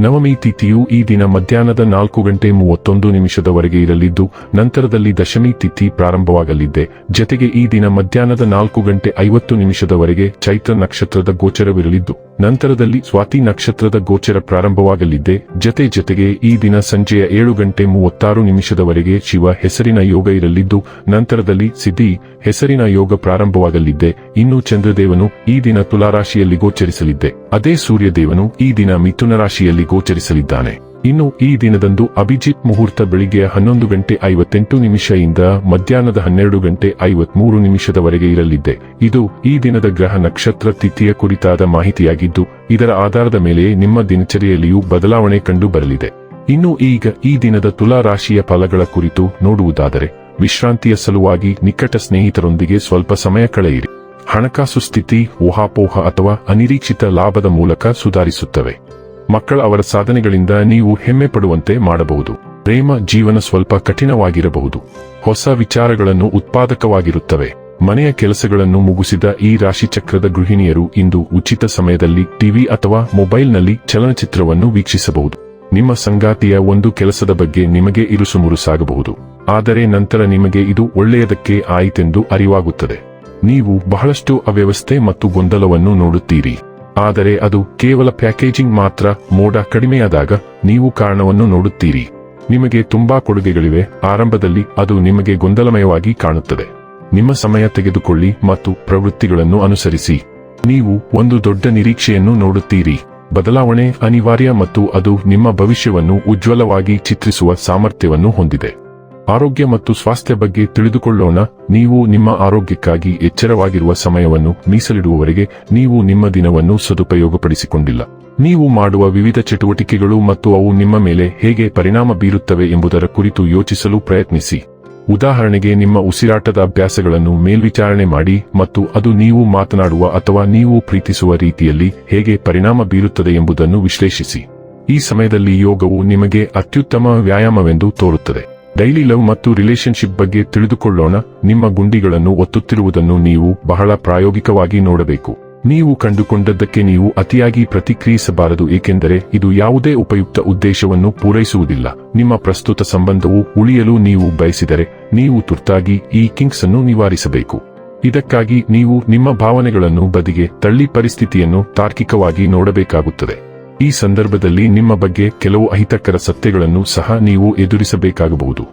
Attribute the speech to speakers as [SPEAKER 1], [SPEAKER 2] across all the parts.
[SPEAKER 1] ನವಮಿ ತಿಥಿಯು ಈ ದಿನ ಮಧ್ಯಾಹ್ನದ ನಾಲ್ಕು ಗಂಟೆ ಮೂವತ್ತೊಂದು ನಿಮಿಷದವರೆಗೆ ಇರಲಿದ್ದು, ನಂತರದಲ್ಲಿ ದಶಮಿ ತಿಥಿ ಪ್ರಾರಂಭವಾಗಲಿದೆ. ಜತೆಗೆ ಈ ದಿನ ಮಧ್ಯಾಹ್ನದ ನಾಲ್ಕು ಗಂಟೆ ಐವತ್ತು ನಿಮಿಷದವರೆಗೆ ಚೈತ್ರ ನಕ್ಷತ್ರದ ಗೋಚರವಿರಲಿದ್ದು ನಂತರದಲ್ಲಿ ಸ್ವಾತಿ ನಕ್ಷತ್ರದ ಗೋಚರ ಪ್ರಾರಂಭವಾಗಲಿದೆ. ಜತೆ ಜತೆಗೆ ಈ ದಿನ ಸಂಜೆಯ ಏಳು ಗಂಟೆ ಮೂವತ್ತಾರು ನಿಮಿಷದವರೆಗೆ ಶಿವ ಹೆಸರಿನ ಯೋಗ ಇರಲಿದ್ದು, ನಂತರದಲ್ಲಿ ಸಿದ್ಧಿ ಹೆಸರಿನ ಯೋಗ ಪ್ರಾರಂಭವಾಗಲಿದೆ. ಇನ್ನು ಚಂದ್ರದೇವನು ಈ ದಿನ ತುಲಾರಾಶಿಯಲ್ಲಿ ಗೋಚರಿಸಲಿದ್ದೆ ಅದೇ ಸೂರ್ಯದೇವನು ಈ ದಿನ ಮಿಥುನ ರಾಶಿಯಲ್ಲಿ ಗೋಚರಿಸಲಿದ್ದಾನೆ. ಇನ್ನು ಈ ದಿನದಂದು ಅಭಿಜಿತ್ ಮುಹೂರ್ತ ಬೆಳಿಗ್ಗೆ ಹನ್ನೊಂದು ಗಂಟೆ ಐವತ್ತೆಂಟು ನಿಮಿಷದಿಂದ ಮಧ್ಯಾಹ್ನದ ಹನ್ನೆರಡು ಗಂಟೆ ಐವತ್ಮೂರು ನಿಮಿಷದವರೆಗೆ ಇರಲಿದೆ. ಇದು ಈ ದಿನದ ಗ್ರಹ ನಕ್ಷತ್ರ ತಿಥಿಯ ಕುರಿತಾದ ಮಾಹಿತಿಯಾಗಿದ್ದು, ಇದರ ಆಧಾರದ ಮೇಲೆ ನಿಮ್ಮ ದಿನಚರಿಯಲ್ಲಿಯೂ ಬದಲಾವಣೆ ಕಂಡು ಬರಲಿದೆ. ಇನ್ನು ಈಗ ಈ ದಿನದ ತುಲಾ ರಾಶಿಯ ಫಲಗಳ ಕುರಿತು ನೋಡುವುದಾದರೆ, ವಿಶ್ರಾಂತಿಯ ಸಲುವಾಗಿ ನಿಕಟ ಸ್ನೇಹಿತರೊಂದಿಗೆ ಸ್ವಲ್ಪ ಸಮಯ ಕಳೆಯಿರಿ. ಹಣಕಾಸು ಸ್ಥಿತಿ, ಊಹಾಪೋಹ ಅಥವಾ ಅನಿರೀಕ್ಷಿತ ಲಾಭದ ಮೂಲಕ ಸುಧಾರಿಸುತ್ತವೆ. ಮಕ್ಕಳ ಅವರ ಸಾಧನೆಗಳಿಂದ ನೀವು ಹೆಮ್ಮೆ ಪಡುವಂತೆ ಮಾಡಬಹುದು. ಪ್ರೇಮ ಜೀವನ ಸ್ವಲ್ಪ ಕಠಿಣವಾಗಿರಬಹುದು. ಹೊಸ ವಿಚಾರಗಳನ್ನು ಉತ್ಪಾದಕವಾಗಿರುತ್ತವೆ. ಮನೆಯ ಕೆಲಸಗಳನ್ನು ಮುಗಿಸಿದ ಈ ರಾಶಿಚಕ್ರದ ಗೃಹಿಣಿಯರು ಇಂದು ಉಚಿತ ಸಮಯದಲ್ಲಿ ಟಿವಿ ಅಥವಾ ಮೊಬೈಲ್ನಲ್ಲಿ ಚಲನಚಿತ್ರವನ್ನು ವೀಕ್ಷಿಸಬಹುದು. ನಿಮ್ಮ ಸಂಗಾತಿಯ ಒಂದು ಕೆಲಸದ ಬಗ್ಗೆ ನಿಮಗೆ ಇರುಸುಮುರುಸಾಗಬಹುದು ಆದರೆ ನಂತರ ನಿಮಗೆ ಇದು ಒಳ್ಳೆಯದಕ್ಕೆ ಆಯಿತೆಂದು ಅರಿವಾಗುತ್ತದೆ. ನೀವು ಬಹಳಷ್ಟು ಅವ್ಯವಸ್ಥೆ ಮತ್ತು ಗೊಂದಲವನ್ನು ನೋಡುತ್ತೀರಿ. ಆದರೆ ಅದು ಕೇವಲ ಪ್ಯಾಕೇಜಿಂಗ್ ಮಾತ್ರ, ಮೋಡ ಕಡಿಮೆಯಾದಾಗ ನೀವು ಕಾರಣವನ್ನು ನೋಡುತ್ತೀರಿ. ನಿಮಗೆ ತುಂಬಾ ಕೊಡುಗೆಗಳಿವೆ, ಆರಂಭದಲ್ಲಿ ಅದು ನಿಮಗೆ ಗೊಂದಲಮಯವಾಗಿ ಕಾಣುತ್ತದೆ. ನಿಮ್ಮ ಸಮಯ ತೆಗೆದುಕೊಳ್ಳಿ ಮತ್ತು ಪ್ರವೃತ್ತಿಗಳನ್ನು ಅನುಸರಿಸಿ. ನೀವು ಒಂದು ದೊಡ್ಡ ನಿರೀಕ್ಷೆಯನ್ನು ನೋಡುತ್ತೀರಿ. ಬದಲಾವಣೆ ಅನಿವಾರ್ಯ ಮತ್ತು ಅದು ನಿಮ್ಮ ಭವಿಷ್ಯವನ್ನು ಉಜ್ವಲವಾಗಿ ಚಿತ್ರಿಸುವ ಸಾಮರ್ಥ್ಯವನ್ನು ಹೊಂದಿದೆ. ಆರೋಗ್ಯ ಮತ್ತು ಸ್ವಾಸ್ಥ್ಯ ಬಗ್ಗೆ ತಿಳಿದುಕೊಳ್ಳೋಣ. ನೀವು ನಿಮ್ಮ ಆರೋಗ್ಯಕ್ಕಾಗಿ ಎಚ್ಚರವಾಗಿರುವ ಸಮಯವನ್ನು ಮೀಸಲಿಡುವವರೆಗೆ ನೀವು ನಿಮ್ಮ ದಿನವನ್ನು ಸದುಪಯೋಗಪಡಿಸಿಕೊಂಡಿಲ್ಲ. ನೀವು ಮಾಡುವ ವಿವಿಧ ಚಟುವಟಿಕೆಗಳು ಮತ್ತು ಅವು ನಿಮ್ಮ ಮೇಲೆ ಹೇಗೆ ಪರಿಣಾಮ ಬೀರುತ್ತವೆ ಎಂಬುದರ ಕುರಿತು ಯೋಚಿಸಲು ಪ್ರಯತ್ನಿಸಿ. ಉದಾಹರಣೆಗೆ ನಿಮ್ಮ ಉಸಿರಾಟದ ಅಭ್ಯಾಸಗಳನ್ನು ಮೇಲ್ವಿಚಾರಣೆ ಮಾಡಿ ಮತ್ತು ಅದು ನೀವು ಮಾತನಾಡುವ ಅಥವಾ ನೀವು ಪ್ರೀತಿಸುವ ರೀತಿಯಲ್ಲಿ ಹೇಗೆ ಪರಿಣಾಮ ಬೀರುತ್ತದೆ ಎಂಬುದನ್ನು ವಿಶ್ಲೇಷಿಸಿ. ಈ ಸಮಯದಲ್ಲಿ ಯೋಗವು ನಿಮಗೆ ಅತ್ಯುತ್ತಮ ವ್ಯಾಯಾಮವೆಂದು ತೋರುತ್ತದೆ. ಡೈಲಿ ಲವ್ ಮತ್ತು ರಿಲೇಶನ್ಶಿಪ್ ಬಗ್ಗೆ ತಿಳಿದುಕೊಳ್ಳೋಣ. ನಿಮ್ಮ ಗುಂಡಿಗಳನ್ನು ಒತ್ತುತ್ತಿರುವುದನ್ನು ನೀವು ಬಹಳ ಪ್ರಾಯೋಗಿಕವಾಗಿ ನೋಡಬೇಕು. ನೀವು ಕಂಡುಕೊಂಡದ್ದಕ್ಕೆ ನೀವು ಅತಿಯಾಗಿ ಪ್ರತಿಕ್ರಿಯಿಸಬಾರದು, ಏಕೆಂದರೆ ಇದು ಯಾವುದೇ ಉಪಯುಕ್ತ ಉದ್ದೇಶವನ್ನು ಪೂರೈಸುವುದಿಲ್ಲ. ನಿಮ್ಮ ಪ್ರಸ್ತುತ ಸಂಬಂಧವು ಉಳಿಯಲು ನೀವು ಬಯಸಿದರೆ ನೀವು ತುರ್ತಾಗಿ ಈ ಕಿಂಗ್ಸ್ ಅನ್ನು ನಿವಾರಿಸಬೇಕು. ಇದಕ್ಕಾಗಿ ನೀವು ನಿಮ್ಮ ಭಾವನೆಗಳನ್ನು ಬದಿಗೆ ತಳ್ಳಿ ಪರಿಸ್ಥಿತಿಯನ್ನು ತಾರ್ಕಿಕವಾಗಿ ನೋಡಬೇಕಾಗುತ್ತದೆ. ಈ ಸಂದರ್ಭದಲ್ಲಿ ನಿಮ್ಮ ಬಗ್ಗೆ ಕೆಲವು ಅಹಿತಕರ ಸತ್ಯಗಳನ್ನು ಸಹ ನೀವು ಎದುರಿಸಬೇಕಾಗಬಹುದು.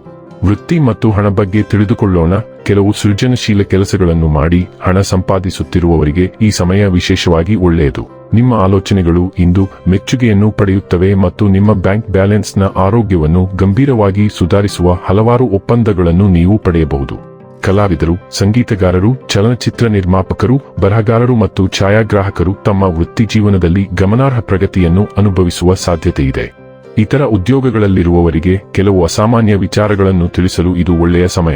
[SPEAKER 1] ವೃತ್ತಿ ಮತ್ತು ಹಣ ಬಗ್ಗೆ ತಿಳಿದುಕೊಳ್ಳೋಣ. ಕೆಲವು ಸೃಜನಶೀಲ ಕೆಲಸಗಳನ್ನು ಮಾಡಿ ಹಣ ಸಂಪಾದಿಸುತ್ತಿರುವವರಿಗೆ ಈ ಸಮಯ ವಿಶೇಷವಾಗಿ ಒಳ್ಳೆಯದು. ನಿಮ್ಮ ಆಲೋಚನೆಗಳು ಇಂದು ಮೆಚ್ಚುಗೆಯನ್ನು ಪಡೆಯುತ್ತವೆ ಮತ್ತು ನಿಮ್ಮ ಬ್ಯಾಂಕ್ ಬ್ಯಾಲೆನ್ಸ್ನ ಆರೋಗ್ಯವನ್ನು ಗಂಭೀರವಾಗಿ ಸುಧಾರಿಸುವ ಹಲವಾರು ಒಪ್ಪಂದಗಳನ್ನು ನೀವು ಪಡೆಯಬಹುದು. ಕಲಾವಿದರು, ಸಂಗೀತಗಾರರು, ಚಲನಚಿತ್ರ ನಿರ್ಮಾಪಕರು, ಬರಹಗಾರರು ಮತ್ತು ಛಾಯಾಗ್ರಾಹಕರು ತಮ್ಮ ವೃತ್ತಿ ಜೀವನದಲ್ಲಿ ಗಮನಾರ್ಹ ಪ್ರಗತಿಯನ್ನು ಅನುಭವಿಸುವ ಸಾಧ್ಯತೆಯಿದೆ ಇತರ ಉದ್ಯೋಗಗಳಲ್ಲಿರುವವರಿಗೆ ಕೆಲವು ಅಸಾಮಾನ್ಯ ವಿಚಾರಗಳನ್ನು ತಿಳಿಸಲು ಇದು ಒಳ್ಳೆಯ ಸಮಯ.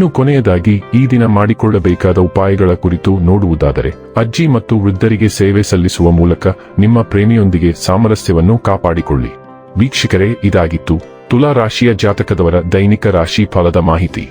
[SPEAKER 1] ಇನ್ನು ಕೊನೆಯದಾಗಿ, ಈ ದಿನ ಮಾಡಿಕೊಳ್ಳಬೇಕಾದ ಉಪಾಯಗಳ ಕುರಿತು ನೋಡುವುದಾದರೆ, ಅಜ್ಜಿ ಮತ್ತು ವೃದ್ಧರಿಗೆ ಸೇವೆ ಸಲ್ಲಿಸುವ ಮೂಲಕ ನಿಮ್ಮ ಪ್ರೇಮಿಯೊಂದಿಗೆ ಸಾಮರಸ್ಯವನ್ನು ಕಾಪಾಡಿಕೊಳ್ಳಿ. ವೀಕ್ಷಕರೇ, ಇದಾಗಿತ್ತು ತುಲಾ ರಾಶಿಯ ಜಾತಕದವರ ದೈನಿಕ ರಾಶಿ ಫಲದ ಮಾಹಿತಿ.